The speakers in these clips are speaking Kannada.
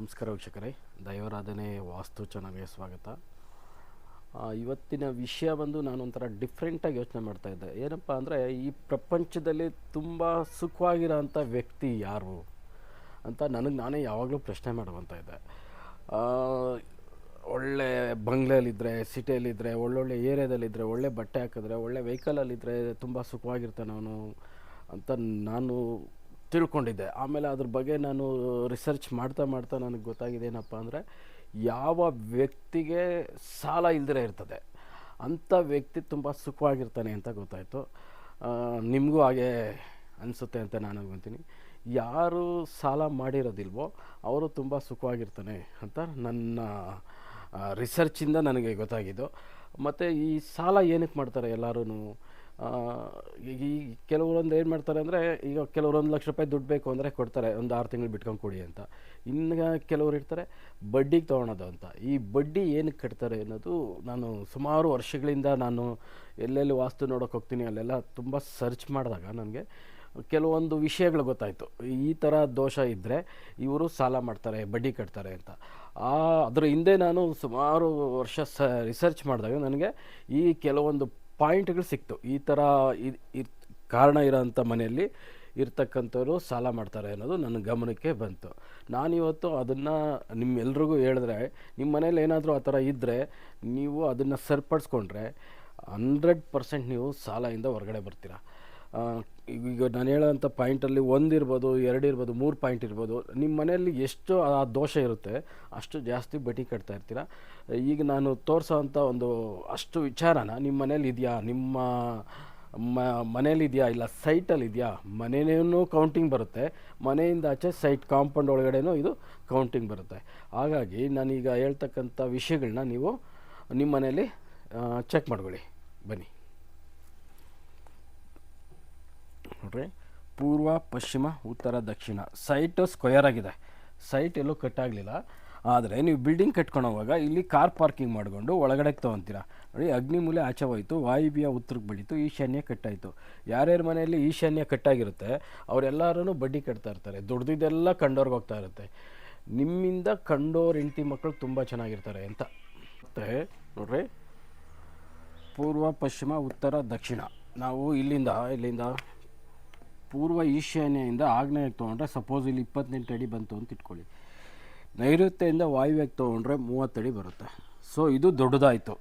ನಮಸ್ಕಾರ ವೀಕ್ಷಕರೇ. ದೈವಾರಾಧನೆ ವಾಸ್ತು ಚಾನಲ್ಗೆ ಸ್ವಾಗತ. ಇವತ್ತಿನ ವಿಷಯ ಬಂದು ನಾನು ಒಂಥರ ಡಿಫ್ರೆಂಟಾಗಿ ಯೋಚನೆ ಮಾಡ್ತಾ ಇದ್ದೆ. ಏನಪ್ಪ ಅಂದರೆ ಈ ಪ್ರಪಂಚದಲ್ಲಿ ತುಂಬ ಸುಖವಾಗಿರೋಂಥ ವ್ಯಕ್ತಿ ಯಾರು ಅಂತ ನನಗೆ ನಾನೇ ಯಾವಾಗಲೂ ಪ್ರಶ್ನೆ ಮಾಡುವಂಥ ಇದ್ದೆ. ಒಳ್ಳೆ ಬಂಗ್ಲೆಯಲ್ಲಿದ್ದರೆ ಸಿಟಿಯಲ್ಲಿದ್ದರೆ ಒಳ್ಳೊಳ್ಳೆ ಏರಿಯಾದಲ್ಲಿದ್ದರೆ ಒಳ್ಳೆ ಬಟ್ಟೆ ಹಾಕಿದ್ರೆ, ಒಳ್ಳೆ ವೆಹಿಕಲಲ್ಲಿದ್ದರೆ ತುಂಬ ಸುಖವಾಗಿರ್ತಾನೆ ಅವನು ಅಂತ ನಾನು ತಿಳ್ಕೊಂಡಿದ್ದೆ. ಆಮೇಲೆ ಅದ್ರ ಬಗ್ಗೆ ನಾನು ರಿಸರ್ಚ್ ಮಾಡ್ತಾ ಮಾಡ್ತಾ ನನಗೆ ಗೊತ್ತಾಗಿದೆ ಏನಪ್ಪ ಅಂದರೆ, ಯಾವ ವ್ಯಕ್ತಿಗೆ ಸಾಲ ಇಲ್ದಿರೇ ಇರ್ತದೆ. ಅಂಥ ವ್ಯಕ್ತಿ ತುಂಬ ಸುಖವಾಗಿರ್ತಾನೆ ಅಂತ ಗೊತ್ತಾಯಿತು. ನಿಮಗೂ ಹಾಗೆ ಅನಿಸುತ್ತೆ ಅಂತ ನಾನು ಅನ್ಕೊತೀನಿ. ಯಾರು ಸಾಲ ಮಾಡಿರೋದಿಲ್ವೋ ಅವರು ತುಂಬ ಸುಖವಾಗಿರ್ತಾನೆ ಅಂತ ನನ್ನ ರಿಸರ್ಚಿಂದ ನನಗೆ ಗೊತ್ತಾಗಿದ್ದು. ಮತ್ತು ಈ ಸಾಲ ಏನಕ್ಕೆ ಮಾಡ್ತಾರೆ ಎಲ್ಲರೂ ಈ ಕೆಲವರೊಂದು ಏನು ಮಾಡ್ತಾರೆ ಅಂದರೆ, ಈಗ ಕೆಲವರೊಂದು ಲಕ್ಷ ರೂಪಾಯಿ ದುಡ್ಡು ಬೇಕು ಅಂದರೆ ಕೊಡ್ತಾರೆ, ಒಂದು ಆರು ತಿಂಗಳು ಬಿಟ್ಕೊಂಡು ಕೊಡಿ ಅಂತ. ಇನ್ನು ಕೆಲವರು ಇರ್ತಾರೆ, ಬಡ್ಡಿಗೆ ತೊಗೊಳೋದು ಅಂತ. ಈ ಬಡ್ಡಿ ಏನಕ್ಕೆ ಕಟ್ತಾರೆ ಅನ್ನೋದು ನಾನು ಸುಮಾರು ವರ್ಷಗಳಿಂದ ನಾನು ಎಲ್ಲೆಲ್ಲಿ ವಾಸ್ತು ನೋಡೋಕೆ ಹೋಗ್ತೀನಿ, ಅಲ್ಲೆಲ್ಲ ತುಂಬ ಸರ್ಚ್ ಮಾಡಿದಾಗ ನನಗೆ ಕೆಲವೊಂದು ವಿಷಯಗಳು ಗೊತ್ತಾಯಿತು. ಈ ಥರ ದೋಷ ಇದ್ದರೆ ಇವರು ಸಾಲ ಮಾಡ್ತಾರೆ, ಬಡ್ಡಿ ಕಟ್ತಾರೆ ಅಂತ. ಆ, ಅದರ ಹಿಂದೆ ನಾನು ಸುಮಾರು ವರ್ಷ ಸ ರಿಸರ್ಚ್ ಮಾಡಿದಾಗ ನನಗೆ ಈ ಕೆಲವೊಂದು ಪಾಯಿಂಟ್ಗಳು ಸಿಕ್ತು. ಈ ಥರ ಕಾರಣ ಇರೋಂಥ ಮನೆಯಲ್ಲಿ ಇರ್ತಕ್ಕಂಥವ್ರು ಸಾಲ ಮಾಡ್ತಾರೆ ಅನ್ನೋದು ನನ್ನ ಗಮನಕ್ಕೆ ಬಂತು. ನಾನಿವತ್ತು ಅದನ್ನು ನಿಮ್ಮೆಲ್ರಿಗೂ ಹೇಳಿದ್ರೆ ನಿಮ್ಮ ಮನೇಲಿ ಏನಾದರೂ ಆ ಥರ ಇದ್ದರೆ ನೀವು ಅದನ್ನು ಸರಿಪಡಿಸ್ಕೊಂಡ್ರೆ, ಹಂಡ್ರೆಡ್ ಪರ್ಸೆಂಟ್ ನೀವು ಸಾಲದಿಂದ ಹೊರಗಡೆ ಬರ್ತೀರಾ. ಈಗ ನಾನು ಹೇಳೋಂಥ ಪಾಯಿಂಟಲ್ಲಿ ಒಂದು ಇರ್ಬೋದು, ಎರಡು ಇರ್ಬೋದು, ಮೂರು ಪಾಯಿಂಟ್ ಇರ್ಬೋದು ನಿಮ್ಮ ಮನೆಯಲ್ಲಿ ಎಷ್ಟು ಆ ದೋಷ ಇರುತ್ತೆ, ಅಷ್ಟು ಜಾಸ್ತಿ ಬಡ್ಡಿ ಕಟ್ತಾ ಇರ್ತೀರ? ಈಗ ನಾನು ತೋರಿಸೋವಂಥ ಒಂದು ಅಷ್ಟು ವಿಚಾರನ ನಿಮ್ಮ ಮನೇಲಿ ಇದೆಯಾ? ನಿಮ್ಮ ಮ, ಮನೇಲಿ ಇದೆಯಾ? ಇಲ್ಲ ಸೈಟಲ್ಲಿ ಇದೆಯಾ? ಮನೆಯೂ ಕೌಂಟಿಂಗ್ ಬರುತ್ತೆ, ಮನೆಯಿಂದ ಆಚೆ ಸೈಟ್ ಕಾಂಪೌಂಡ್ ಒಳಗಡೆನೂ ಇದು ಕೌಂಟಿಂಗ್ ಬರುತ್ತೆ. ಹಾಗಾಗಿ ನಾನೀಗ ಹೇಳ್ತಕ್ಕಂಥ ವಿಷಯಗಳನ್ನ ನೀವು ನಿಮ್ಮ ಮನೇಲಿ ಚೆಕ್ ಮಾಡ್ಕೊಳ್ಳಿ. ಬನ್ನಿ. ನೋಡ್ರಿ. ಪೂರ್ವ, ಪಶ್ಚಿಮ, ಉತ್ತರ, ದಕ್ಷಿಣ. ಸೈಟು ಸ್ಕ್ವಯರ್ ಆಗಿದೆ. ಸೈಟ್ ಎಲ್ಲೂ ಕಟ್ಟಾಗಲಿಲ್ಲ ಆದರೆ ನೀವು ಬಿಲ್ಡಿಂಗ್ ಕಟ್ಕೊಳೋವಾಗ ಇಲ್ಲಿ ಕಾರ್ ಪಾರ್ಕಿಂಗ್ ಮಾಡಿಕೊಂಡು ಒಳಗಡೆಗೆ ತೊಗೊತೀರಾ. ನೋಡಿ, ಅಗ್ನಿಮೂಲೆ ಆಚೆ ಹೋಯಿತು ವಾಯುಬಿಯ ಉತ್ತರಕ್ಕೆ ಬೆಳೀತು ಈಶಾನ್ಯ ಕಟ್ಟಾಯಿತು ಯಾರ್ಯಾರ ಮನೆಯಲ್ಲಿ ಈಶಾನ್ಯ ಕಟ್ಟಾಗಿರುತ್ತೆ ಅವರೆಲ್ಲರೂ ಬಡ್ಡಿ ಕಟ್ತಾ ಇರ್ತಾರೆ. ದುಡ್ದಿದ್ದೆಲ್ಲ ಕಂಡೋರ್ಗೆ ಹೋಗ್ತಾ ಇರುತ್ತೆ. ನಿಮ್ಮಿಂದ ಕಂಡೋರ್ ಹೆಂಡತಿ ಮಕ್ಕಳು ತುಂಬ ಚೆನ್ನಾಗಿರ್ತಾರೆ ಅಂತ. ಮತ್ತೆ ನೋಡ್ರಿ. ಪೂರ್ವ, ಪಶ್ಚಿಮ, ಉತ್ತರ, ದಕ್ಷಿಣ. ನಾವು ಇಲ್ಲಿಂದ ಇಲ್ಲಿಂದ ಪೂರ್ವ ಈಶಾನ್ಯದಿಂದ ಆಗ್ನೇಯಕ್ಕೆ ತೊಗೊಂಡ್ರೆ ಸಪೋಸ್ ಇಲ್ಲಿ ಇಪ್ಪತ್ತೆಂಟು ಅಡಿ ಬಂತು ಅಂತ ಇಟ್ಕೊಳ್ಳಿ. ನೈಋತ್ಯದಿಂದ ವಾಯುವ್ಯಕ್ಕೆ ತೊಗೊಂಡ್ರೆ ಮೂವತ್ತಡಿ ಬರುತ್ತೆ. ಸೊ ಇದು ದೊಡ್ಡದಾಯಿತು.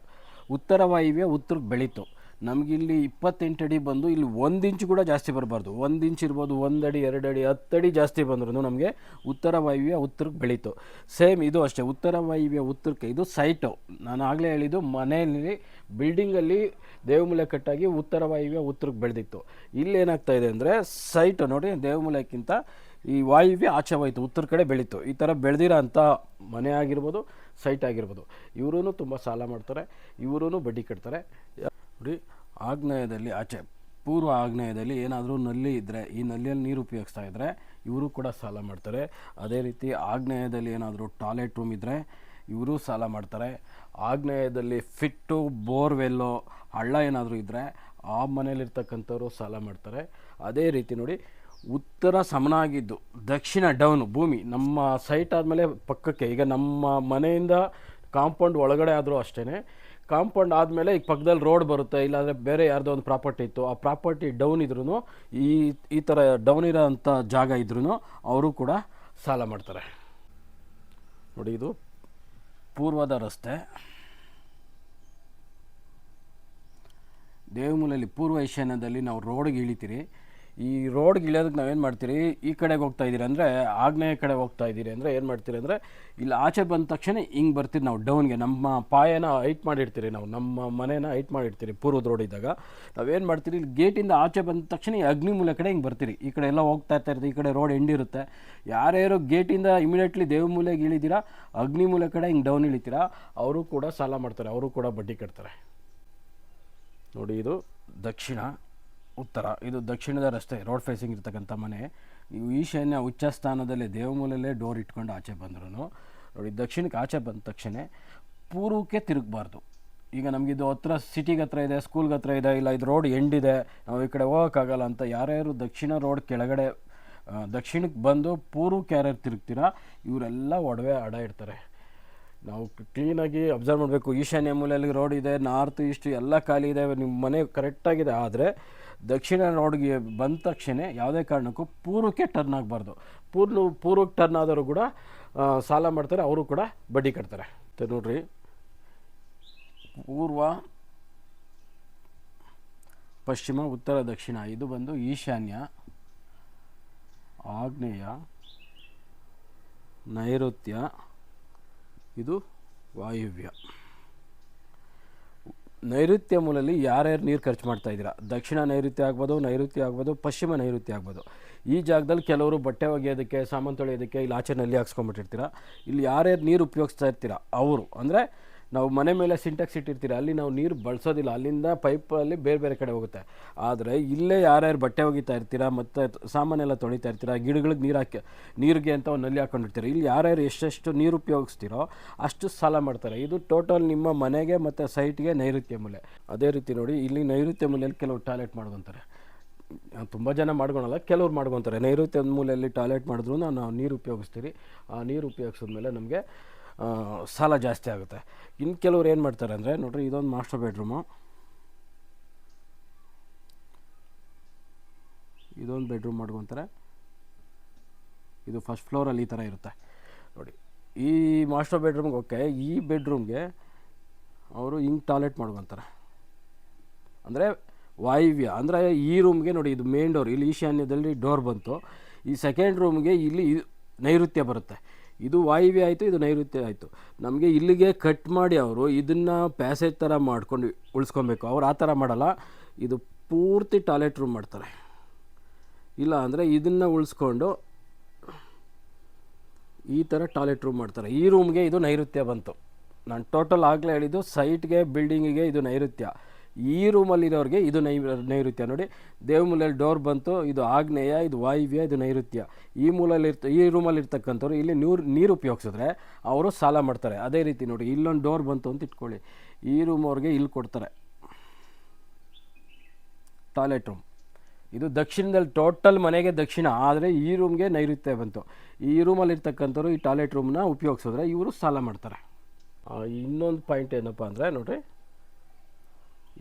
ಉತ್ತರ ವಾಯುವ್ಯ ಉತ್ತರಕ್ಕೆ ಬೆಳೀತು. ನಮಗಿಲ್ಲಿ ಇಪ್ಪತ್ತೆಂಟು ಅಡಿ ಬಂದು ಇಲ್ಲಿ ಒಂದು ಇಂಚು ಕೂಡ ಜಾಸ್ತಿ ಬರಬಾರ್ದು. ಒಂದು ಇಂಚ್ ಇರ್ಬೋದು, ಒಂದು ಅಡಿ, ಎರಡು ಅಡಿ, ಹತ್ತು ಅಡಿ ಜಾಸ್ತಿ ಬಂದ್ರೂ ನಮಗೆ ಉತ್ತರ ವಾಯುವ್ಯ ಉತ್ತರಕ್ಕೆ ಬೆಳೀತು. ಸೇಮ್ ಇದು ಅಷ್ಟೇ, ಉತ್ತರ ವಾಯುವ್ಯ ಉತ್ತರಕ್ಕೆ, ಇದು ಸೈಟು ನಾನು ಆಗಲೇ ಹೇಳಿದ್ದು ಮನೆಯಲ್ಲಿ ಬಿಲ್ಡಿಂಗಲ್ಲಿ ದೇವಮೂಲೆ ಕಟ್ಟಾಗಿ ಉತ್ತರ ವಾಯುವ್ಯ ಉತ್ತರಕ್ಕೆ ಬೆಳೆದಿತ್ತು. ಇಲ್ಲೇನಾಗ್ತಾ ಇದೆ ಅಂದರೆ ಸೈಟು ನೋಡಿ, ದೇವಮೂಲೆಕ್ಕಿಂತ ಈ ವಾಯುವ್ಯ ಆಚೆ ಹೋಯಿತು, ಉತ್ತರ ಕಡೆ ಬೆಳೀತು. ಈ ಥರ ಬೆಳೆದಿರೋ ಅಂಥ ಮನೆ ಆಗಿರ್ಬೋದು ಸೈಟ್ ಆಗಿರ್ಬೋದು. ಇವರೂ ತುಂಬ ಸಾಲ ಮಾಡ್ತಾರೆ ಇವರೂ ಬಡ್ಡಿ ಕಟ್ತಾರೆ. ನೋಡಿ ಆಗ್ನೇಯದಲ್ಲಿ ಆಚೆ, ಪೂರ್ವ ಆಗ್ನೇಯದಲ್ಲಿ ಏನಾದರೂ ನಲ್ಲಿ ಇದ್ದರೆ ಈ ನಲ್ಲಿಯಲ್ಲಿ ನೀರು ಉಪಯೋಗಿಸ್ತಾ ಇದ್ದರೆ ಇವರು ಕೂಡ ಸಾಲ ಮಾಡ್ತಾರೆ. ಅದೇ ರೀತಿ ಆಗ್ನೇಯದಲ್ಲಿ ಏನಾದರೂ ಟಾಯ್ಲೆಟ್ ರೂಮ್ ಇದ್ದರೆ ಇವರು ಸಾಲ ಮಾಡ್ತಾರೆ. ಆಗ್ನೇಯದಲ್ಲಿ ಫಿಟ್ಟು, ಬೋರ್ವೆಲ್ಲು, ಹಳ್ಳ ಏನಾದರೂ ಇದ್ದರೆ ಆ ಮನೇಲಿರ್ತಕ್ಕಂಥವ್ರು ಸಾಲ ಮಾಡ್ತಾರೆ. ಅದೇ ರೀತಿ ನೋಡಿ, ಉತ್ತರ ಸಮನಾಗಿದ್ದು, ದಕ್ಷಿಣ ಡೌನು ಭೂಮಿ, ನಮ್ಮ ಸೈಟ್ ಆದಮೇಲೆ ಪಕ್ಕಕ್ಕೆ, ಈಗ ನಮ್ಮ ಮನೆಯಿಂದ ಕಾಂಪೌಂಡ್ ಒಳಗಡೆ ಆದರೂ ಅಷ್ಟೇ ಕಾಂಪೌಂಡ್ ಆದಮೇಲೆ ಈಗ ಪಕ್ಕದಲ್ಲಿ ರೋಡ್ ಬರುತ್ತೆ, ಇಲ್ಲಾಂದರೆ ಬೇರೆ ಯಾರ್ದೋ ಒಂದು ಪ್ರಾಪರ್ಟಿ ಇತ್ತು. ಆ ಪ್ರಾಪರ್ಟಿ ಡೌನ್ ಇದ್ರೂ ಈ ಈ ಥರ ಡೌನ್ ಇರೋಂಥ ಜಾಗ ಇದ್ರೂ ಅವರು ಕೂಡ ಸಾಲ ಮಾಡ್ತಾರೆ. ನೋಡಿ, ಇದು ಪೂರ್ವದ ರಸ್ತೆ. ದೇವಮೂಲಲ್ಲಿ ಪೂರ್ವ ಈಶಾನ್ಯದಲ್ಲಿ ನಾವು ರೋಡ್ಗೆ ಇಳಿತೀರಿ. ಈ ರೋಡ್ಗೆ ಇಳಿಯೋದಕ್ಕೆ ನಾವೇನು ಮಾಡ್ತೀರಿ? ಈ ಕಡೆಗೆ ಹೋಗ್ತಾ ಇದ್ದೀರಿ ಅಂದರೆ ಆಗ್ನೇಯ ಕಡೆ ಹೋಗ್ತಾ ಇದ್ದೀರಿ ಅಂದರೆ ಏನು ಮಾಡ್ತೀರಿ ಅಂದರೆ ಇಲ್ಲಿ ಆಚೆ ಬಂದ ತಕ್ಷಣ ಹಿಂಗೆ ಬರ್ತೀರಿ ನಾವು ಡೌನ್ಗೆ ನಮ್ಮ ಪಾಯನ ಹೈಟ್ ಮಾಡಿರ್ತೀರಿ ನಾವು. ನಮ್ಮ ಮನೇನ ಹೈಟ್ ಮಾಡಿರ್ತೀರಿ ಪೂರ್ವದ ರೋಡ್ ಇದ್ದಾಗ. ನಾವೇನು ಮಾಡ್ತೀರಿ? ಇಲ್ಲಿ ಗೇಟಿಂದ ಆಚೆ ಬಂದ ತಕ್ಷಣ ಈ ಅಗ್ನಿಮೂಲೆ ಕಡೆ ಹಿಂಗೆ ಬರ್ತೀರಿ. ಈ ಕಡೆ ಎಲ್ಲ ಹೋಗ್ತಾ ಇರ್ತಾ ಇರ್ತೀರಿ ಈ ಕಡೆ ರೋಡ್ ಎಂಡಿರುತ್ತೆ ಯಾರ್ಯಾರು ಗೇಟಿಂದ ಇಮಿಡಿಯೇಟ್ಲಿ ದೇವಮೂಲೆಗೆ ಅಗ್ನಿ ಮೂಲ ಕಡೆ ಹಿಂಗೆ ಡೌನ್ ಇಳಿತೀರಾ, ಅವರು ಕೂಡ ಸಾಲ ಮಾಡ್ತಾರೆ. ಅವರು ಕೂಡ ಬಡ್ಡಿ ಕಟ್ತಾರೆ. ನೋಡಿ ಇದು ದಕ್ಷಿಣ. ಉತ್ತರ. ಇದು ದಕ್ಷಿಣದ ರಸ್ತೆ ರೋಡ್ ಫೇಸಿಂಗ್ ಇರ್ತಕ್ಕಂಥ ಮನೆ. ನೀವು ಈಶಾನ್ಯ ಉಚ್ಚ ಸ್ಥಾನದಲ್ಲಿ ದೇವಮೂಲಲ್ಲೇ ಡೋರ್ ಇಟ್ಕೊಂಡು ಆಚೆ ಬಂದ್ರು ನೋಡಿ, ದಕ್ಷಿಣಕ್ಕೆ ಆಚೆ ಬಂದ ತಕ್ಷಣ ಪೂರ್ವಕ್ಕೆ ತಿರುಗಬಾರ್ದು. ಈಗ ನಮಗಿದು ಹತ್ರ ಸಿಟಿಗೆ ಹತ್ರ ಇದೆ ಸ್ಕೂಲ್ಗೆ ಹತ್ರ ಇದೆ, ಇಲ್ಲ ಇದು ರೋಡ್ ಎಂಡ್ ಇದೆ, ನಾವು ಈ ಕಡೆ ಹೋಗೋಕ್ಕಾಗಲ್ಲ ಅಂತ ಯಾರ್ಯಾರು ದಕ್ಷಿಣ ರೋಡ್ ಕೆಳಗಡೆ ದಕ್ಷಿಣಕ್ಕೆ ಬಂದು ಪೂರ್ವಕ್ಕೆ ಯಾರ್ಯಾರು ತಿರುಗ್ತೀರಾ, ಇವರೆಲ್ಲ ಒಡವೆ ಅಡ ಇಡ್ತಾರೆ. ನಾವು ಕ್ಲೀನಾಗಿ ಅಬ್ಸರ್ವ್ ಮಾಡಬೇಕು. ಈಶಾನ್ಯ ಮೂಲೆಯಲ್ಲಿ ರೋಡ್ ಇದೆ ನಾರ್ತ್ ಈಸ್ಟ್ ಎಲ್ಲ ಖಾಲಿ ಇದೆ, ನಿಮ್ಮ ಮನೆ ಕರೆಕ್ಟಾಗಿದೆ ಆದರೆ ದಕ್ಷಿಣ ರೋಡ್ಗೆ ಬಂದ ತಕ್ಷಣ ಯಾವುದೇ ಕಾರಣಕ್ಕೂ ಪೂರ್ವಕ್ಕೆ ಟರ್ನ್ ಆಗಬಾರ್ದು. ಪೂರ್ವ ಪೂರ್ವಕ್ಕೆ ಟರ್ನ್ ಆದವರು ಕೂಡ ಸಾಲ ಮಾಡ್ತಾರೆ, ಅವರು ಕೂಡ ಬಡ್ಡಿ ಕಟ್ತಾರೆ. ನೋಡ್ರಿ. ಪೂರ್ವ, ಪಶ್ಚಿಮ, ಉತ್ತರ, ದಕ್ಷಿಣ, ಇದು ಬಂದು ಈಶಾನ್ಯ, ಆಗ್ನೇಯ, ನೈಋತ್ಯ, ಇದು ವಾಯುವ್ಯ. ನೈಋತ್ಯ ಮೂಲಲ್ಲಿ ಯಾರ್ಯಾರು ನೀರು ಖರ್ಚು ಮಾಡ್ತಾ ಇದ್ದೀರಾ? ದಕ್ಷಿಣ ನೈಋತ್ಯ ಆಗ್ಬೋದು ನೈಋತ್ಯ ಆಗ್ಬೋದು, ಪಶ್ಚಿಮ ನೈಋತ್ಯ ಆಗ್ಬೋದು. ಈ ಜಾಗದಲ್ಲಿ ಕೆಲವರು ಬಟ್ಟೆ ಒಗೆಯೋದಕ್ಕೆ, ಸಾಮಾನು ತೊಳೆಯೋದಕ್ಕೆ ಇಲ್ಲಿ ಆಚೆ ನಲ್ಲಿ ಹಾಕ್ಸ್ಕೊಂಬಿಟ್ಟಿರ್ತೀರ ಇಲ್ಲಿ ಯಾರ್ಯಾರು ನೀರು ಉಪಯೋಗಿಸ್ತಾ ಇರ್ತೀರ? ಅವರು. ಅಂದರೆ ನಾವು ಮನೆ ಮೇಲೆ ಸಿಂಟೆಕ್ಸ್ ಇಟ್ಟಿರ್ತೀರ, ಅಲ್ಲಿ ನಾವು ನೀರು ಬಳಸೋದಿಲ್ಲ, ಅಲ್ಲಿಂದ ಪೈಪಲ್ಲಿ ಬೇರೆ ಬೇರೆ ಕಡೆ ಹೋಗುತ್ತೆ. ಆದರೆ ಇಲ್ಲೇ ಯಾರ್ಯಾರು ಬಟ್ಟೆ ಒಗಿತಾ ಇರ್ತೀರಾ, ಮತ್ತು ಸಾಮಾನೆಲ್ಲ ತೊಳಿತಾ ಇರ್ತೀರಾ, ಗಿಡಗಳಿಗೆ ನೀರು ಹಾಕಿ, ನೀರಿಗೆ ಅಂತ ಒಂದು ನಲ್ಲಿ ಹಾಕೊಂಡಿರ್ತೀರ ಇಲ್ಲಿ ಯಾರ್ಯಾರು ಎಷ್ಟೆಷ್ಟು ನೀರು ಉಪಯೋಗಿಸ್ತೀರೋ ಅಷ್ಟು ಸಾಲ ಮಾಡ್ತಾರೆ. ಇದು ಟೋಟಲ್ ನಿಮ್ಮ ಮನೆಗೆ ಮತ್ತು ಸೈಟ್ಗೆ ನೈಋತ್ಯ ಮೂಲೆ. ಅದೇ ರೀತಿ ನೋಡಿ, ಇಲ್ಲಿ ನೈಋತ್ಯ ಮೂಲೆಯಲ್ಲಿ ಕೆಲವು ಟಾಯ್ಲೆಟ್ ಮಾಡ್ಕೊತಾರೆ. ತುಂಬ ಜನ ಮಾಡ್ಕೊಳಲ್ಲ, ಕೆಲವ್ರು ಮಾಡ್ಕೊತಾರೆ. ನೈಋತ್ಯ ಮೂಲೆಯಲ್ಲಿ ಟಾಯ್ಲೆಟ್ ಮಾಡಿದ್ರು, ನಾವು ನೀರು ಉಪಯೋಗಿಸ್ತೀರಿ. ಆ ನೀರು ಉಪಯೋಗಿಸಿದ್ಮೇಲೆ ನಮಗೆ ಸಾಲ ಜಾಸ್ತಿ ಆಗುತ್ತೆ. ಇನ್ನು ಕೆಲವ್ರು ಏನು ಮಾಡ್ತಾರೆ ಅಂದರೆ, ನೋಡ್ರಿ, ಇದೊಂದು ಮಾಸ್ಟರ್ ಬೆಡ್ರೂಮು ಇದೊಂದು ಬೆಡ್ರೂಮ್ ಮಾಡ್ಕೊತಾರೆ. ಇದು ಫಸ್ಟ್ ಫ್ಲೋರಲ್ಲಿ ಈ ಥರ ಇರುತ್ತೆ. ನೋಡಿ, ಈ ಮಾಸ್ಟರ್ ಬೆಡ್ರೂಮ್ಗೆ ಓಕೆ ಈ ಬೆಡ್ರೂಮ್ಗೆ ಅವರು ಹಿಂಗೆ ಟಾಯ್ಲೆಟ್ ಮಾಡ್ಕೊತಾರೆ. ಅಂದರೆ ವಾಯುವ್ಯ, ಅಂದರೆ ಈ ರೂಮ್ಗೆ ನೋಡಿ, ಇದು ಮೇನ್ ಡೋರ್ ಇಲ್ಲಿ ಈಶಾನ್ಯದಲ್ಲಿ ಡೋರ್ ಬಂತು. ಈ ಸೆಕೆಂಡ್ ರೂಮ್ಗೆ ಇಲ್ಲಿ ನೈಋತ್ಯ ಬರುತ್ತೆ. ಇದು ವಾಯುವ್ಯ ಆಯಿತು, ಇದು ನೈಋತ್ಯ ಆಯಿತು. ನಮಗೆ ಇಲ್ಲಿಗೆ ಕಟ್ ಮಾಡಿ ಅವರು ಇದನ್ನು ಪ್ಯಾಸೇಜ್ ಥರ ಮಾಡ್ಕೊಂಡು ಉಳಿಸ್ಕೊಬೇಕು. ಅವ್ರು ಆ ಥರ ಮಾಡಲ್ಲ, ಇದು ಪೂರ್ತಿ ಟಾಯ್ಲೆಟ್ ರೂಮ್ ಮಾಡ್ತಾರೆ. ಇಲ್ಲ ಅಂದರೆ ಇದನ್ನು ಉಳಿಸ್ಕೊಂಡು ಈ ಥರ ಟಾಯ್ಲೆಟ್ ರೂಮ್ ಮಾಡ್ತಾರೆ. ಈ ರೂಮ್ಗೆ ಇದು ನೈಋತ್ಯ ಬಂತು. ನಾನು ಟೋಟಲ್ ಆಗಲೇ ಹೇಳಿದ್ದು ಸೈಟ್ಗೆ ಬಿಲ್ಡಿಂಗಿಗೆ ಇದು ನೈಋತ್ಯ. ಈ ರೂಮಲ್ಲಿರೋರಿಗೆ ಇದು ನೈ, ನೈಋತ್ಯ. ನೋಡಿ ದೇವಮೂಲೆಯಲ್ಲಿ ಡೋರ್ ಬಂತು, ಇದು ಆಗ್ನೇಯ, ಇದು ವಾಯುವ್ಯ, ಇದು ನೈಋತ್ಯ. ಈ ಮೂಲಲ್ಲಿ ಇರ್ತ ಈ ರೂಮಲ್ಲಿ ಇರ್ತಕ್ಕಂಥವ್ರು ಇಲ್ಲಿ ನೀರು ನೀರು ಉಪಯೋಗಿಸಿದ್ರೆ ಅವರು ಸಾಲ ಮಾಡ್ತಾರೆ. ಅದೇ ರೀತಿ ನೋಡಿ, ಇಲ್ಲೊಂದು ಡೋರ್ ಬಂತು ಅಂತ ಇಟ್ಕೊಳ್ಳಿ. ಈ ರೂಮ್ ಅವ್ರಿಗೆ ಇಲ್ಲಿ ಕೊಡ್ತಾರೆ. Toilet room. ಇದು ದಕ್ಷಿಣದಲ್ಲಿ ಟೋಟಲ್ ಮನೆಗೆ ದಕ್ಷಿಣ, ಆದರೆ ಈ ರೂಮ್ಗೆ ನೈಋತ್ಯ ಬಂತು. ಈ ರೂಮಲ್ಲಿ ಇರ್ತಕ್ಕಂಥವ್ರು ಈ ಟಾಯ್ಲೆಟ್ ರೂಮ್ನ ಉಪಯೋಗಿಸಿದ್ರೆ ಇವರು ಸಾಲ ಮಾಡ್ತಾರೆ. ಇನ್ನೊಂದು ಪಾಯಿಂಟ್ ಏನಪ್ಪ ಅಂದರೆ, ನೋಡ್ರಿ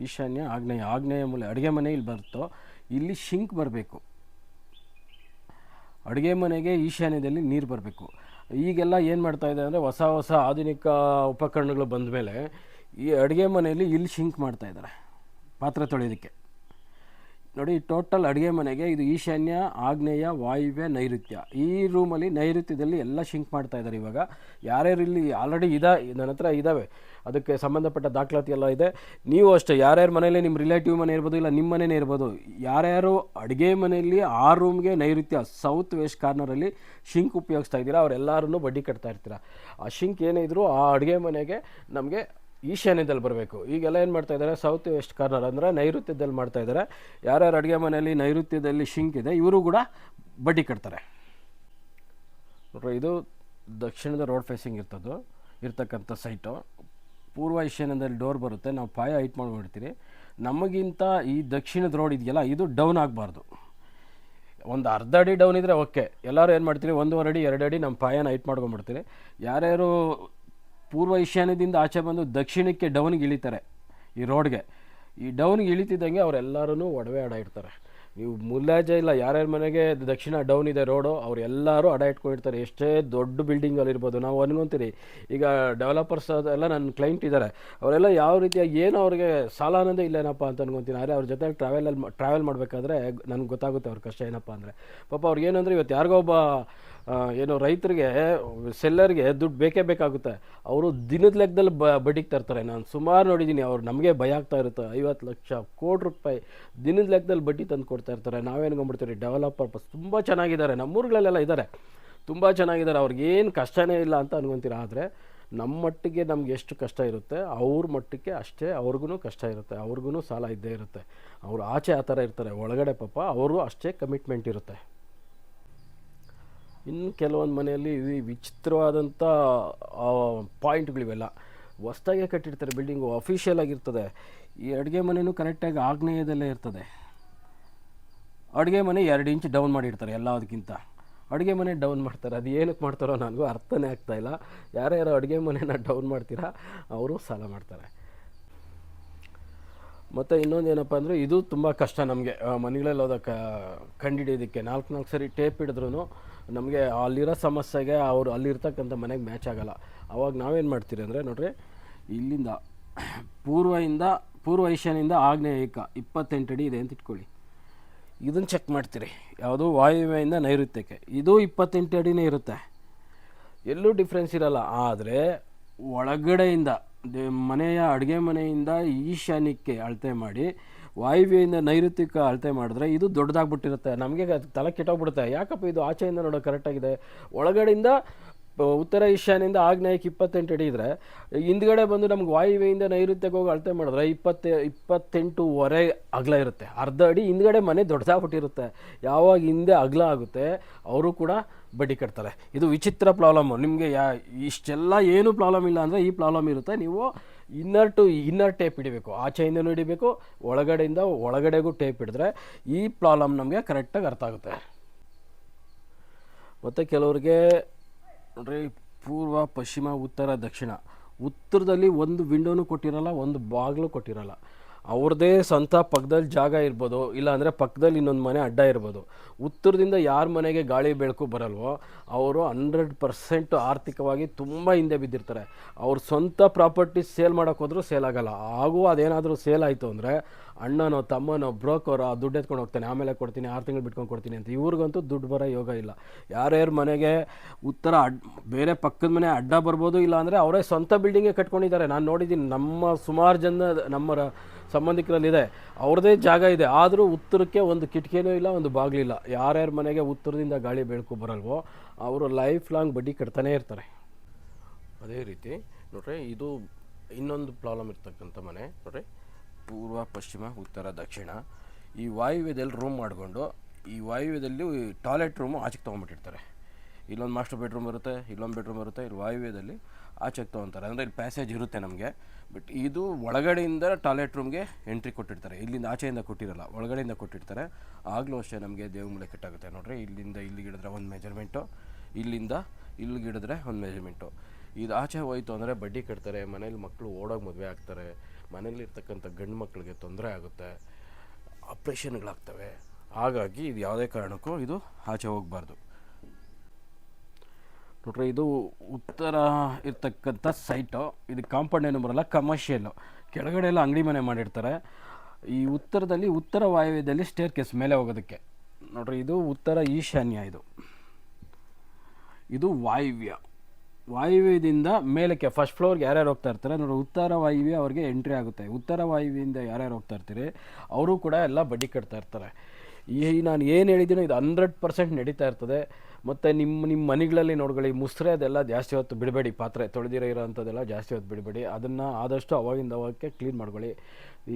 ಈಶಾನ್ಯ ಆಗ್ನೇಯ ಆಗ್ನೇಯ ಮೂಲೆ, ಅಡುಗೆ ಮನೆ ಇಲ್ಲಿ ಬರುತ್ತೋ, ಇಲ್ಲಿ ಶಿಂಕ್ ಬರಬೇಕು. ಅಡುಗೆ ಮನೆಗೆ ಈಶಾನ್ಯದಲ್ಲಿ ನೀರು ಬರಬೇಕು. ಈಗೆಲ್ಲ ಏನು ಮಾಡ್ತಾ ಇದೆ ಅಂದರೆ ಹೊಸ ಹೊಸ ಆಧುನಿಕ ಉಪಕರಣಗಳು ಬಂದ ಮೇಲೆ ಈ ಅಡುಗೆ ಮನೆಯಲ್ಲಿ ಇಲ್ಲಿ ಶಿಂಕ್ ಮಾಡ್ತಾಯಿದ್ದಾರೆ ಪಾತ್ರೆ ತೊಳೆಯೋದಕ್ಕೆ. ನೋಡಿ ಟೋಟಲ್ ಅಡುಗೆ ಮನೆಗೆ ಇದು ಈಶಾನ್ಯ, ಆಗ್ನೇಯ, ವಾಯುವ್ಯ, ನೈಋತ್ಯ. ಈ ರೂಮಲ್ಲಿ ನೈಋತ್ಯದಲ್ಲಿ ಎಲ್ಲ ಶಿಂಕ್ ಮಾಡ್ತಾ ಇದ್ದಾರೆ ಇವಾಗ. ಯಾರ್ಯಾರು ಇಲ್ಲಿ ಆಲ್ರೆಡಿ ಇದೆ, ನನ್ನ ಹತ್ರ ಇದ್ದಾವೆ ಅದಕ್ಕೆ ಸಂಬಂಧಪಟ್ಟ ದಾಖಲಾತಿ ಎಲ್ಲ ಇದೆ. ನೀವು ಅಷ್ಟೇ, ಯಾರ್ಯಾರ ಮನೆಯಲ್ಲಿ ನಿಮ್ಮ ರಿಲೇಟಿವ್ ಮನೆ ಇರ್ಬೋದು, ಇಲ್ಲ ನಿಮ್ಮ ಮನೆಯೇ ಇರ್ಬೋದು, ಯಾರ್ಯಾರು ಅಡುಗೆ ಮನೆಯಲ್ಲಿ ಆ ರೂಮ್ಗೆ ನೈಋತ್ಯ ಸೌತ್ ವೆಸ್ಟ್ ಕಾರ್ನರಲ್ಲಿ ಶಿಂಕ್ ಉಪಯೋಗಿಸ್ತಾ ಇದ್ದೀರಾ ಅವರೆಲ್ಲರೂ ಬಡ್ಡಿ ಕಟ್ತಾ ಇರ್ತೀರ. ಆ ಶಿಂಕ್ ಏನೇ ಇದ್ದರೂ ಆ ಅಡುಗೆ ಮನೆಗೆ ನಮಗೆ ಈಶಾನ್ಯದಲ್ಲಿ ಬರಬೇಕು. ಈಗೆಲ್ಲ ಏನು ಮಾಡ್ತಾ ಇದ್ದಾರೆ? ಸೌತ್ ವೆಸ್ಟ್ ಕಾರ್ನರ್ ಅಂದರೆ ನೈಋತ್ಯದಲ್ಲಿ ಮಾಡ್ತಾ ಇದ್ದಾರೆ. ಯಾರ್ಯಾರು ಅಡುಗೆ ಮನೆಯಲ್ಲಿ ನೈಋತ್ಯದಲ್ಲಿ ಶಿಂಕ್ ಇದೆ, ಇವರು ಕೂಡ ಬಡ್ಡಿ ಕಟ್ತಾರೆ. ನೋಡ್ರಿ, ಇದು ದಕ್ಷಿಣದ ರೋಡ್ ಫೇಸಿಂಗ್ ಇರ್ತದ್ದು, ಇರ್ತಕ್ಕಂಥ ಸೈಟು ಪೂರ್ವ ಈಶಾನ್ಯದಲ್ಲಿ ಡೋರ್ ಬರುತ್ತೆ. ನಾವು ಪಾಯ ಹೈಟ್ ಮಾಡ್ಕೊಂಡಿರ್ತೀರಿ ನಮಗಿಂತ ಈ ದಕ್ಷಿಣದ ರೋಡ್ ಇದೆಯಲ್ಲ, ಇದು ಡೌನ್ ಆಗಬಾರ್ದು. ಒಂದು ಅರ್ಧ ಅಡಿ ಡೌನ್ ಇದ್ದರೆ ಓಕೆ ಎಲ್ಲರೂ ಏನು ಮಾಡ್ತೀರಿ? ಒಂದೂವರೆ ಅಡಿ, ಎರಡು ಅಡಿ ನಮ್ಮ ಪಾಯನ ಹೈಟ್ ಮಾಡ್ಕೊಂಬಿಡ್ತೀರಿ ಯಾರ್ಯಾರು ಪೂರ್ವ ಈಶಾನ್ಯದಿಂದ ಆಚೆ ಬಂದು ದಕ್ಷಿಣಕ್ಕೆ ಡೌನ್ಗೆ ಇಳಿತಾರೆ ಈ ರೋಡ್ಗೆ. ಈ ಡೌನ್ಗೆ ಇಳಿತಿದ್ದಂಗೆ ಅವರೆಲ್ಲರೂ ಒಡವೆ ಅಡ ಇಡ್ತಾರೆ. ನೀವು ಮುಲ್ಲಾಜೆ ಇಲ್ಲ, ಯಾರ್ಯಾರ ಮನೆಗೆ ದಕ್ಷಿಣ ಡೌನ್ ಇದೆ ರೋಡು, ಅವರೆಲ್ಲರೂ ಅಡ ಇಟ್ಕೊಂಡಿರ್ತಾರೆ. ಎಷ್ಟೇ ದೊಡ್ಡ ಬಿಲ್ಡಿಂಗಲ್ಲಿ ಇರ್ಬೋದು. ನಾವು ಅನ್ಕೊಂತೀರಿ, ಈಗ ಡೆವಲಪರ್ಸ್ ಎಲ್ಲ ನನ್ನ ಕ್ಲೈಂಟ್ ಇದ್ದಾರೆ ಅವರೆಲ್ಲ ಯಾವ ರೀತಿಯಾಗಿ ಏನು ಅವ್ರಿಗೆ ಸಾಲ ಅನ್ನೋದೇ ಇಲ್ಲೇನಪ್ಪ ಅಂತ ಅನ್ಕೊಂತೀನಿ ಆದರೆ ಅವ್ರ ಜೊತೆ ಟ್ರಾವೆಲಲ್ಲಿ ಟ್ರಾವೆಲ್ ಮಾಡಬೇಕಾದ್ರೆ ನನಗೆ ಗೊತ್ತಾಗುತ್ತೆ ಅವ್ರ ಕಷ್ಟ ಏನಪ್ಪ ಅಂದರೆ. ಪಾಪ ಅವ್ರಿಗೆ ಏನಂದರೆ ಇವತ್ತು ಯಾರಿಗೋ ಒಬ್ಬ ಏನು ರೈತರಿಗೆ, ಸೆಲ್ಲರ್ಗೆ ದುಡ್ಡು ಬೇಕೇ ಬೇಕಾಗುತ್ತೆ. ಅವರು ದಿನದ ಲೆಕ್ಕದಲ್ಲಿ ಬ, ಬಡ್ಡಿಗೆ ತರ್ತಾರೆ. ನಾನು ಸುಮಾರು ನೋಡಿದ್ದೀನಿ ಅವ್ರು ನಮಗೆ ಭಯ ಆಗ್ತಾ ಇರುತ್ತೆ. ಐವತ್ತು ಲಕ್ಷ ಕೋಟಿ ರೂಪಾಯಿ ದಿನದ ಲೆಕ್ಕದಲ್ಲಿ ಬಡ್ಡಿ ತಂದು ಕೊಡ್ತಾ ಇರ್ತಾರೆ. ನಾವೇನ್ಕೊಂಡ್ಬಿಡ್ತೀವಿ ಡೆವಲಪರ್ ತುಂಬ ಚೆನ್ನಾಗಿದ್ದಾರೆ. ನಮ್ಮೂರುಗಳಲ್ಲೆಲ್ಲ ಇದ್ದಾರೆ. ತುಂಬ ಚೆನ್ನಾಗಿದ್ದಾರೆ. ಅವ್ರಿಗೇನು ಕಷ್ಟನೇ ಇಲ್ಲ ಅಂತ ಅನ್ಕೊಂತೀರ. ಆದರೆ ನಮ್ಮ ಮಟ್ಟಿಗೆ ನಮ್ಗೆ ಎಷ್ಟು ಕಷ್ಟ ಇರುತ್ತೆ, ಅವ್ರ ಮಟ್ಟಕ್ಕೆ ಅಷ್ಟೇ ಅವ್ರಿಗೂ ಕಷ್ಟ ಇರುತ್ತೆ. ಅವ್ರಿಗೂ ಸಾಲ ಇದ್ದೇ ಇರುತ್ತೆ. ಅವರು ಆಚೆ ಆ ಥರ ಇರ್ತಾರೆ. ಒಳಗಡೆ ಪಾಪ ಅವರು ಅಷ್ಟೇ ಕಮಿಟ್ಮೆಂಟ್ ಇರುತ್ತೆ. ಇನ್ನು ಕೆಲವೊಂದು ಮನೆಯಲ್ಲಿ ವಿಚಿತ್ರವಾದಂಥ ಪಾಯಿಂಟ್ಗಳಿವೆಲ್ಲ. ಹೊಸ್ದಾಗೆ ಕಟ್ಟಿರ್ತಾರೆ, ಬಿಲ್ಡಿಂಗು ಅಫಿಷಿಯಲ್ ಆಗಿರ್ತದೆ. ಈ ಅಡುಗೆ ಮನೆಯೂ ಕರೆಕ್ಟಾಗಿ ಆಗ್ನೇಯದಲ್ಲೇ ಇರ್ತದೆ. ಅಡುಗೆ ಮನೆ ಎರಡು ಇಂಚ್ ಡೌನ್ ಮಾಡಿರ್ತಾರೆ ಎಲ್ಲದಕ್ಕಿಂತ. ಅಡುಗೆ ಮನೆ ಡೌನ್ ಮಾಡ್ತಾರೆ. ಅದು ಏನಕ್ಕೆ ಮಾಡ್ತಾರೋ ನನಗೂ ಅರ್ಥನೇ ಆಗ್ತಾಯಿಲ್ಲ ಯಾರ್ಯಾರು ಅಡುಗೆ ಮನೆನ ಡೌನ್ ಮಾಡ್ತೀರಾ, ಅವರು ಸಾಲ ಮಾಡ್ತಾರೆ. ಮತ್ತು ಇನ್ನೊಂದು ಏನಪ್ಪ ಅಂದರೆ, ಇದು ತುಂಬ ಕಷ್ಟ ನಮಗೆ. ಮನೆಗಳಲ್ಲಿ ಹೋದಾಗ ಕಂಡಿಡಿಯೋದಕ್ಕೆ ನಾಲ್ಕು ನಾಲ್ಕು ಸರಿ ಟೇಪ್ ಹಿಡಿದ್ರೂ ನಮಗೆ ಅಲ್ಲಿರೋ ಸಮಸ್ಯೆಗೆ ಅವರು ಅಲ್ಲಿರ್ತಕ್ಕಂಥ ಮನೆಗೆ ಮ್ಯಾಚ್ ಆಗೋಲ್ಲ. ಅವಾಗ ನಾವೇನು ಮಾಡ್ತೀರಿ ಅಂದರೆ ನೋಡ್ರಿ, ಇಲ್ಲಿಂದ ಪೂರ್ವದಿಂದ ಪೂರ್ವ ಏಷ್ಯಾನಿಂದ ಆಗ್ನೇಯ ಏಕ, ಇಪ್ಪತ್ತೆಂಟು ಅಡಿ ಇದೆ ಅಂತ ಇಟ್ಕೊಳ್ಳಿ. ಇದನ್ನು ಚೆಕ್ ಮಾಡ್ತೀರಿ. ಯಾವುದು ವಾಯುವ್ಯದಿಂದ ನೈಋತ್ಯಕ್ಕೆ. ಇದು ಇಪ್ಪತ್ತೆಂಟು ಅಡಿನೇ ಇರುತ್ತೆ. ಎಲ್ಲೂ ಡಿಫ್ರೆನ್ಸ್ ಇರಲ್ಲ. ಆದರೆ ಒಳಗಡೆಯಿಂದ ಮನೆಯ ಅಡುಗೆ ಮನೆಯಿಂದ ಈಶಾನ್ಯಕ್ಕೆ ಅಳತೆ ಮಾಡಿ ವಾಯುವ್ಯದಿಂದ ನೈಋತ್ಯಕ್ಕೆ ಅಳತೆ ಮಾಡಿದ್ರೆ ಇದು ದೊಡ್ಡದಾಗ್ಬಿಟ್ಟಿರುತ್ತೆ. ನಮಗೆ ತಲೆ ಕೆಟ್ಟೋಗ್ಬಿಡುತ್ತೆ. ಯಾಕಪ್ಪ ಇದು ಆಚೆಯಿಂದ ನೋಡೋ ಕರೆಕ್ಟಾಗಿದೆ ಒಳಗಡೆಯಿಂದ ಉತ್ತರ ಈಶಾನ್ಯದಿಂದ ಆಗ್ನೇಯಕ್ಕೆ ಇಪ್ಪತ್ತೆಂಟು ಅಡಿ ಇದ್ದರೆ ಹಿಂದ್ಗಡೆ ಬಂದು ನಮ್ಗೆ ವಾಯುವೆಯಿಂದ ನೈಋತ್ಯಕ್ಕೆ ಹೋಗಿ ಅಳತೆ ಮಾಡಿದ್ರೆ ಇಪ್ಪತ್ತೆ, ಇಪ್ಪತ್ತೆಂಟೂವರೆ ಅಗಲ ಇರುತ್ತೆ. ಅರ್ಧ ಅಡಿ ಹಿಂದ್ಗಡೆ ಮನೆ ದೊಡ್ಡದಾಗ್ಬಿಟ್ಟಿರುತ್ತೆ. ಯಾವಾಗ ಹಿಂದೆ ಅಗಲ ಆಗುತ್ತೆ, ಅವರು ಕೂಡ ಬಡ್ಡಿ ಕಟ್ತಾರೆ. ಇದು ವಿಚಿತ್ರ ಪ್ರಾಬ್ಲಮ್ಮು ನಿಮಗೆ ಯಾ, ಇಷ್ಟೆಲ್ಲ ಏನೂ ಪ್ರಾಬ್ಲಮ್ ಇಲ್ಲ ಅಂದರೆ ಈ ಪ್ರಾಬ್ಲಮ್ ಇರುತ್ತೆ. ನೀವು ಇನ್ನರ್ ಟು ಇನ್ನರ್ ಟೇಪ್ ಹಿಡಿಬೇಕು. ಆಚೆಯಿಂದನೂ ಹಿಡಿಬೇಕು, ಒಳಗಡೆಯಿಂದ ಒಳಗಡೆಗೂ ಟೇಪ್ ಹಿಡಿದ್ರೆ ಈ ಪ್ರಾಬ್ಲಮ್ ನಮಗೆ ಕರೆಕ್ಟಾಗಿ ಅರ್ಥ ಆಗುತ್ತೆ. ಮತ್ತು ಕೆಲವ್ರಿಗೆ ನೋಡ್ರಿ ಪೂರ್ವ ಪಶ್ಚಿಮ ಉತ್ತರ ದಕ್ಷಿಣ. ಉತ್ತರದಲ್ಲಿ ಒಂದು ವಿಂಡೋನು ಕೊಟ್ಟಿರಲ್ಲ ಒಂದು ಬಾಗಿಲು ಕೊಟ್ಟಿರಲ್ಲ. ಅವ್ರದ್ದೇ ಸ್ವಂತ ಪಕ್ಕದಲ್ಲಿ ಜಾಗ ಇರ್ಬೋದು ಇಲ್ಲ ಅಂದರೆ ಪಕ್ಕದಲ್ಲಿ ಇನ್ನೊಂದು ಮನೆ ಅಡ್ಡ ಇರ್ಬೋದು. ಉತ್ತರದಿಂದ ಯಾರ ಮನೆಗೆ ಗಾಳಿ ಬೆಳಕು ಬರಲ್ವೋ, ಅವರು ಹಂಡ್ರೆಡ್ ಪರ್ಸೆಂಟ್ ಆರ್ಥಿಕವಾಗಿ ತುಂಬ ಹಿಂದೆ ಬಿದ್ದಿರ್ತಾರೆ. ಅವ್ರ ಸ್ವಂತ ಪ್ರಾಪರ್ಟಿ ಸೇಲ್ ಮಾಡೋಕೆ ಹೋದರೂ ಸೇಲ್ ಆಗೋಲ್ಲ. ಹಾಗೂ ಅದೇನಾದರೂ ಸೇಲ್ ಆಯಿತು ಅಂದರೆ ಅಣ್ಣನೋ, ತಮ್ಮನೋ, ಬ್ರೋಕರ್ ಆ ದುಡ್ಡು ಎತ್ಕೊಂಡು ಹೋಗ್ತಾನೆ. ಆಮೇಲೆ ಕೊಡ್ತೀನಿ, ಆರು ತಿಂಗಳು ಬಿಟ್ಕೊಂಡು ಕೊಡ್ತೀನಿ ಅಂತ. ಇವ್ರಿಗಂತೂ ದುಡ್ಡು ಬರೋ ಯೋಗ ಇಲ್ಲ. ಯಾರ್ಯಾರ ಮನೆಗೆ ಉತ್ತರ ಅಡ್, ಬೇರೆ ಪಕ್ಕದ ಮನೆ ಅಡ್ಡ ಬರ್ಬೋದು ಇಲ್ಲ ಅಂದರೆ ಅವರೇ ಸ್ವಂತ ಬಿಲ್ಡಿಂಗೇ ಕಟ್ಕೊಂಡಿದ್ದಾರೆ. ನಾನು ನೋಡಿದ್ದೀನಿ ನಮ್ಮ ಸುಮಾರು ಜನ, ನಮ್ಮ ಸಂಬಂಧಿಕರಲ್ಲಿದೆ. ಅವ್ರದ್ದೇ ಜಾಗ ಇದೆ. ಆದರೂ ಉತ್ತರಕ್ಕೆ ಒಂದು ಕಿಟಕಿನೂ ಇಲ್ಲ, ಒಂದು ಬಾಗಿಲಿಲ್ಲ. ಯಾರ್ಯಾರ ಮನೆಗೆ ಉತ್ತರದಿಂದ ಗಾಳಿ ಬೆಳಕು ಬರಲ್ವೋ, ಅವರು ಲೈಫ್ ಲಾಂಗ್ ಬಡ್ಡಿ ಕಟ್ತಾನೇ ಇರ್ತಾರೆ. ಅದೇ ರೀತಿ, ನೋಡ್ರಿ, ಇದು ಇನ್ನೊಂದು ಪ್ರಾಬ್ಲಮ್ ಇರ್ತಕ್ಕಂಥ ಮನೆ. ನೋಡ್ರಿ, ಪೂರ್ವ, ಪಶ್ಚಿಮ, ಉತ್ತರ, ದಕ್ಷಿಣ. ಈ ವಾಯುವ್ಯದಲ್ಲಿ ರೂಮ್ ಮಾಡಿಕೊಂಡು, ಈ ವಾಯುವ್ಯದಲ್ಲಿ ಟಾಯ್ಲೆಟ್ ರೂಮು ಆಚೆಗೆ ತೊಗೊಂಡ್ಬಿಟ್ಟಿರ್ತಾರೆ. ಇಲ್ಲೊಂದು ಮಾಸ್ಟರ್ ಬೆಡ್ರೂಮ್ ಬರುತ್ತೆ ಇಲ್ಲೊಂದು ಬೆಡ್ರೂಮ್ ಬರುತ್ತೆ ಇಲ್ಲಿ ವಾಯುವ್ಯದಲ್ಲಿ ಆಚೆಗೆ ತೊಗೊತಾರೆ. ಅಂದರೆ ಇಲ್ಲಿ ಪ್ಯಾಸೇಜ್ ಇರುತ್ತೆ ನಮಗೆ. ಬಟ್ ಇದು ಒಳಗಡೆಯಿಂದ ಟಾಯ್ಲೆಟ್ ರೂಮ್ಗೆ ಎಂಟ್ರಿ ಕೊಟ್ಟಿರ್ತಾರೆ. ಇಲ್ಲಿಂದ ಆಚೆಯಿಂದ ಕೊಟ್ಟಿರಲ್ಲ, ಒಳಗಡೆಯಿಂದ ಕೊಟ್ಟಿರ್ತಾರೆ. ಆಗಲೂ ಅಷ್ಟೇ ನಮಗೆ ದೇವಮೂಲೆ ಕೆಟ್ಟಾಗುತ್ತೆ ನೋಡಿರಿ. ಇಲ್ಲಿಂದ ಇಲ್ಲಿಗೆ ಹಿಡಿದ್ರೆ ಒಂದು ಮೆಜರ್ಮೆಂಟು, ಇಲ್ಲಿಂದ ಇಲ್ಲಿಗೆ ಹಿಡಿದ್ರೆ ಒಂದು ಮೆಜರ್ಮೆಂಟು. ಇದು ಆಚೆ ಹೋಯಿತು ಅಂದರೆ ಬಡ್ಡಿ ಕಟ್ತಾರೆ, ಮನೇಲಿ ಮಕ್ಕಳು ಓಡೋಗಿ ಮದುವೆ ಆಗ್ತಾರೆ ಮನೇಲಿರ್ತಕ್ಕಂಥ ಗಂಡು ಮಕ್ಕಳಿಗೆ ತೊಂದರೆ ಆಗುತ್ತೆ, ಆಪ್ರೇಷನ್ಗಳಾಗ್ತವೆ. ಹಾಗಾಗಿ ಇದು ಯಾವುದೇ ಕಾರಣಕ್ಕೂ ಇದು ಆಚೆ ಹೋಗಬಾರ್ದು. ನೋಡ್ರಿ, ಇದು ಉತ್ತರ ಇರ್ತಕ್ಕಂಥ ಸೈಟು ಇದು ಕಾಂಪೌಂಡ್ ಏನು ಬರಲ್ಲ ಕಮರ್ಷಿಯಲ್ಲು ಕೆಳಗಡೆ ಎಲ್ಲ ಅಂಗಡಿ ಮನೆ ಮಾಡಿರ್ತಾರೆ. ಈ ಉತ್ತರದಲ್ಲಿ ಉತ್ತರ ವಾಯುವ್ಯದಲ್ಲಿ ಸ್ಟೇರ್ ಕೇಸ್ ಮೇಲೆ ಹೋಗೋದಕ್ಕೆ. ನೋಡ್ರಿ, ಇದು ಉತ್ತರ ಈಶಾನ್ಯ ಇದು. ಇದು ವಾಯುವ್ಯ. ವಾಯುವ್ಯದಿಂದ ಮೇಲಕ್ಕೆ ಫಸ್ಟ್ ಫ್ಲೋರ್ಗೆ ಯಾರ್ಯಾರು ಹೋಗ್ತಾ ಇರ್ತಾರೆ ನೋಡಿ ಉತ್ತರ ವಾಯುವ್ಯ ಅವ್ರಿಗೆ ಎಂಟ್ರಿ ಆಗುತ್ತೆ. ಉತ್ತರ ವಾಯುವ್ಯದಿಂದ ಯಾರ್ಯಾರು ಹೋಗ್ತಾ ಇರ್ತೀರಿ, ಅವರು ಕೂಡ ಎಲ್ಲ ಬಡ್ಡಿ ಕಟ್ತಾ ಇರ್ತಾರೆ. ಈ ನಾನು ಏನು ಹೇಳಿದ್ದೀನೋ ಇದು ಹಂಡ್ರೆಡ್ ಪರ್ಸೆಂಟ್ ನಡೀತಾ ಇರ್ತದೆ. ಮತ್ತು ನಿಮ್ಮ ನಿಮ್ಮ ಮನೆಗಳಲ್ಲಿ ನೋಡ್ಕೊಳ್ಳಿ, ಮುಸ್ರೆ ಅದೆಲ್ಲ ಜಾಸ್ತಿ ಹೊತ್ತು ಬಿಡಬೇಡಿ, ಪಾತ್ರೆ ತೊಳೆದಿರೋ ಇರೋ ಅಂಥದ್ದೆಲ್ಲ ಜಾಸ್ತಿ ಹೊತ್ತು ಬಿಡಬೇಡಿ. ಅದನ್ನು ಆದಷ್ಟು ಅವಾಗಿಂದ ಅವಾಗಕ್ಕೆ ಕ್ಲೀನ್ ಮಾಡ್ಕೊಳ್ಳಿ.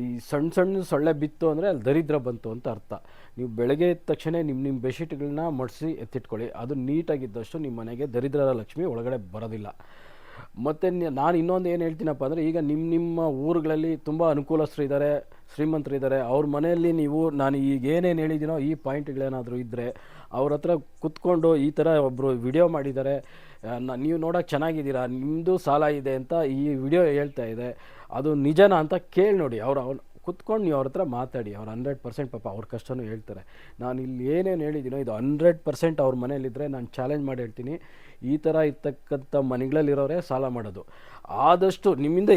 ಈ ಸಣ್ಣ ಸಣ್ಣ ಸೊಳ್ಳೆ ಬಿತ್ತು ಅಂದರೆ ಅಲ್ಲಿ ದರಿದ್ರ ಬಂತು ಅಂತ ಅರ್ಥ. ನೀವು ಬೆಳಗ್ಗೆ ಎದ್ದ ತಕ್ಷಣ ನಿಮ್ಮ ನಿಮ್ಮ ಬೆಡ್ಶೀಟ್ಗಳನ್ನ ಮಡಿಸಿ ಎತ್ತಿಟ್ಕೊಳ್ಳಿ. ಅದು ನೀಟಾಗಿದ್ದಷ್ಟು ನಿಮ್ಮ ಮನೆಗೆ ದರಿದ್ರರ ಲಕ್ಷ್ಮಿ ಒಳಗಡೆ ಬರೋದಿಲ್ಲ. ಮತ್ತು ನಾನು ಇನ್ನೊಂದು ಏನು ಹೇಳ್ತೀನಪ್ಪ ಅಂದರೆ ಈಗ ನಿಮ್ಮ ನಿಮ್ಮ ಊರುಗಳಲ್ಲಿ ತುಂಬ ಅನುಕೂಲಸ್ಥರು ಇದ್ದಾರೆ ಶ್ರೀಮಂತರು ಇದ್ದಾರೆ ಅವ್ರ ಮನೆಯಲ್ಲಿ ನೀವು ನಾನು ಈಗ ಏನೇನು ಹೇಳಿದ್ದೀನೋ ಈ ಪಾಯಿಂಟ್ಗಳೇನಾದರೂ ಇದ್ದರೆ ಅವ್ರ ಹತ್ರ ಕುತ್ಕೊಂಡು ಈ ಥರ ಒಬ್ಬರು ವಿಡಿಯೋ ಮಾಡಿದ್ದಾರೆ ನೀವು ನೋಡೋಕೆ ಚೆನ್ನಾಗಿದ್ದೀರಾ ನಿಮ್ಮದು ಸಾಲ ಇದೆ ಅಂತ ಈ ವಿಡಿಯೋ ಹೇಳ್ತಾ ಇದೆ, ಅದು ನಿಜನಾ ಅಂತ ಕೇಳಿ ನೋಡಿ, ಅವ್ರು ಅವ್ನು ಕುತ್ಕೊಂಡು ನೀವು ಅವ್ರ ಹತ್ರ ಮಾತಾಡಿ, ಅವ್ರು ಹಂಡ್ರೆಡ್ ಪರ್ಸೆಂಟ್ ಪಾಪ ಅವ್ರ ಕಷ್ಟನೂ ಹೇಳ್ತಾರೆ. ನಾನು ಇಲ್ಲಿ ಏನೇನು ಹೇಳಿದ್ದೀನೋ ಇದು ಹಂಡ್ರೆಡ್ ಪರ್ಸೆಂಟ್ ಅವ್ರ ಮನೇಲಿದ್ದರೆ ನಾನು ಚಾಲೆಂಜ್ ಮಾಡಿ ಹೇಳ್ತೀನಿ. ಈ ಥರ ಇರ್ತಕ್ಕಂಥ ಮನೆಗಳಲ್ಲಿರೋರೇ ಸಾಲ ಮಾಡೋದು. ಆದಷ್ಟು ನಿಮ್ಮಿಂದ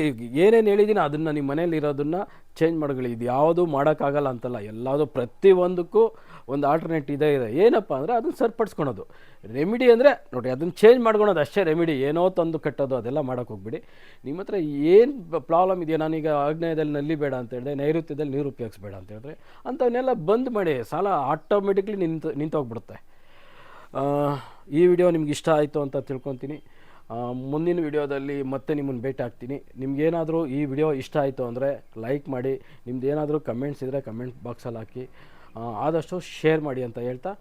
ಏನೇನು ಹೇಳಿದ್ದೀನಿ ಅದನ್ನು ನಿಮ್ಮ ಮನೇಲಿ ಇರೋದನ್ನು ಚೇಂಜ್ ಮಾಡ್ಕೊಳ್ಳಿ. ಇದು ಯಾವುದು ಮಾಡೋಕ್ಕಾಗಲ್ಲ ಅಂತಲ್ಲ ಎಲ್ಲದೂ ಪ್ರತಿಯೊಂದಕ್ಕೂ ಒಂದು ಆಲ್ಟರ್ನೇಟ್ ಇದೇ, ಇದೆ. ಏನಪ್ಪ ಅಂದರೆ ಅದನ್ನು ಸರಿಪಡಿಸ್ಕೊಳೋದು. ರೆಮಿಡಿ ಅಂದರೆ ನೋಡಿ, ಅದನ್ನು ಚೇಂಜ್ ಮಾಡ್ಕೊಳೋದು ಅಷ್ಟೇ ರೆಮಿಡಿ ಏನೋ ತಂದು ಕಟ್ಟೋದು, ಅದೆಲ್ಲ ಮಾಡೋಕ್ಕೆ ಹೋಗ್ಬಿಡಿ. ನಿಮ್ಮ ಹತ್ರ ಏನು ಪ್ರಾಬ್ಲಮ್ ಇದೆಯಾ ನಾನೀಗ ಆಗ್ನೇಯದಲ್ಲಿ ನಲ್ಲಿ ಬೇಡ ಅಂತ ಹೇಳಿದೆ ನೈಋತ್ಯದಲ್ಲಿ ನೀರು ಉಪಯೋಗಿಸ್ಬೇಡ ಅಂತ ಹೇಳಿದ್ರೆ, ಅಂಥವನ್ನೆಲ್ಲ ಬಂದ್ ಮಾಡಿ. ಸಾಲ ಆಟೋಮೆಟಿಕ್ಲಿ ನಿಂತು ನಿಂತೋಗ್ಬಿಡುತ್ತೆ. ಈ ವಿಡಿಯೋ ನಿಮ್ಗೆ ಇಷ್ಟ ಆಯಿತು ಅಂತ ತಿಳ್ಕೊತೀನಿ. ಮುಂದಿನ ವಿಡಿಯೋದಲ್ಲಿ ಮತ್ತೆ ನಿಮ್ಮನ್ನು ಭೇಟಿ ಆಗ್ತೀನಿ. ನಿಮ್ಗೇನಾದರೂ ಈ ವಿಡಿಯೋ ಇಷ್ಟ ಆಯಿತು ಅಂದರೆ ಲೈಕ್ ಮಾಡಿ. ನಿಮ್ದು ಕಮೆಂಟ್ಸ್ ಇದ್ದರೆ ಕಮೆಂಟ್ ಬಾಕ್ಸಲ್ಲಿ ಹಾಕಿ. ಆದಷ್ಟು ಶೇರ್ ಮಾಡಿ ಅಂತ ಹೇಳ್ತಾ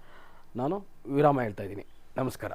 ನಾನು ವಿರಾಮ ಹೇಳ್ತಾ ಇದ್ದೀನಿ. ನಮಸ್ಕಾರ.